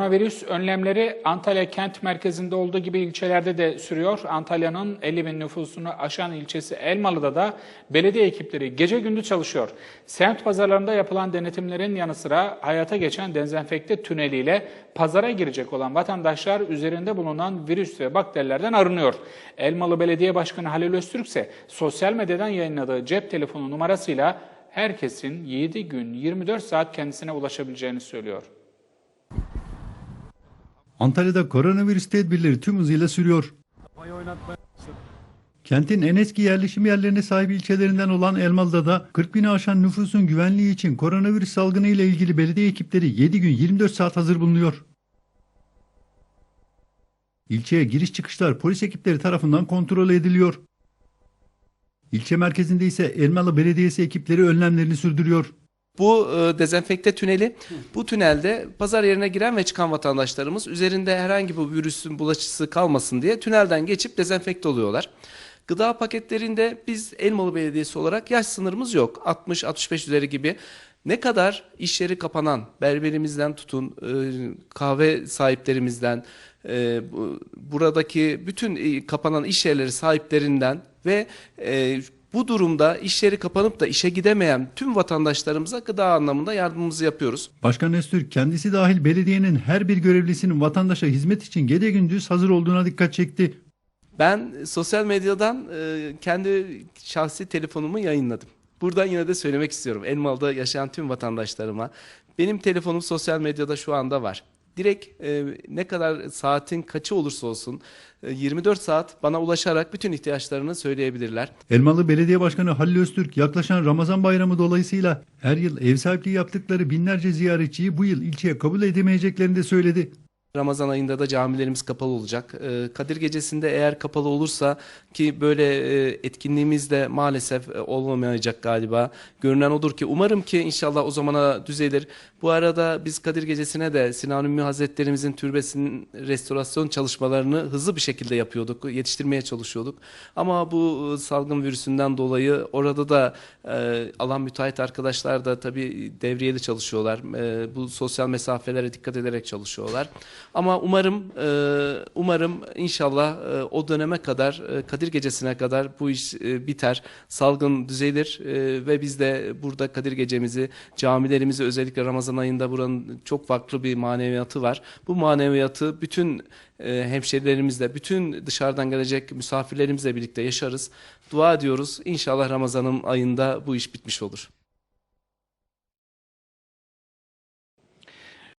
Koronavirüs önlemleri Antalya kent merkezinde olduğu gibi ilçelerde de sürüyor. Antalya'nın 50 bin nüfusunu aşan ilçesi Elmalı'da da belediye ekipleri gece gündüz çalışıyor. Semt pazarlarında yapılan denetimlerin yanı sıra hayata geçen dezenfekte tüneliyle pazara girecek olan vatandaşlar üzerinde bulunan virüs ve bakterilerden arınıyor. Elmalı Belediye Başkanı Halil Öztürk ise sosyal medyadan yayınladığı cep telefonu numarasıyla herkesin 7 gün 24 saat kendisine ulaşabileceğini söylüyor. Antalya'da koronavirüs tedbirleri tüm hızıyla sürüyor. Kentin en eski yerleşim yerlerine sahip ilçelerinden olan Elmalı'da da 40 bini aşan nüfusun güvenliği için koronavirüs salgını ile ilgili belediye ekipleri 7 gün 24 saat hazır bulunuyor. İlçeye giriş çıkışlar polis ekipleri tarafından kontrol ediliyor. İlçe merkezinde ise Elmalı Belediyesi ekipleri önlemlerini sürdürüyor. Bu e, dezenfekte tüneli, bu tünelde pazar yerine giren ve çıkan vatandaşlarımız üzerinde herhangi bir virüsün bulaşıcısı kalmasın diye tünelden geçip dezenfekte oluyorlar. Gıda paketlerinde biz Elmalı Belediyesi olarak yaş sınırımız yok. 60-65 üzeri gibi ne kadar iş yeri kapanan berberimizden tutun e, kahve sahiplerimizden e, bu- buradaki bütün e, kapanan iş yerleri sahiplerinden ve bu durumda iş yeri kapanıp da işe gidemeyen tüm vatandaşlarımıza gıda anlamında yardımımızı yapıyoruz. Başkan Öztürk kendisi dahil belediyenin her bir görevlisinin vatandaşa hizmet için gece gündüz hazır olduğuna dikkat çekti. Ben sosyal medyadan e, kendi şahsi telefonumu yayınladım. Buradan yine de söylemek istiyorum. Elmalı'da yaşayan tüm vatandaşlarıma. Benim telefonum sosyal medyada şu anda var. Direkt e, ne kadar saatin kaçı olursa olsun e, 24 saat bana ulaşarak bütün ihtiyaçlarını söyleyebilirler. Elmalı Belediye Başkanı Halil Öztürk yaklaşan Ramazan Bayramı dolayısıyla her yıl ev sahipliği yaptıkları binlerce ziyaretçiyi bu yıl ilçeye kabul edemeyeceklerini de söyledi. Ramazan ayında da camilerimiz kapalı olacak. Ee, Kadir Gecesi'nde eğer kapalı olursa ki böyle e, etkinliğimiz de maalesef e, olmamayacak galiba. Görünen odur ki umarım ki inşallah o zamana düzelir. Bu arada biz Kadir Gecesi'ne de Sinan Ümmü Hazretlerimizin türbesinin restorasyon çalışmalarını hızlı bir şekilde yapıyorduk. Yetiştirmeye çalışıyorduk. Ama bu e, salgın virüsünden dolayı orada da alan müteahhit arkadaşlar da tabii devriyeli çalışıyorlar. Bu sosyal mesafelere dikkat ederek çalışıyorlar. Ama umarım e, umarım inşallah e, o döneme kadar e, Kadir Gecesi'ne kadar bu iş biter. Salgın düzelir ve biz de burada Kadir Gecemizi camilerimizi özellikle Ramazan ayında buranın çok farklı bir maneviyatı var. Bu maneviyatı bütün e, hemşerilerimizle, bütün dışarıdan gelecek misafirlerimizle birlikte yaşarız. Dua ediyoruz. İnşallah Ramazan'ın ayında bu iş bitmiş olur.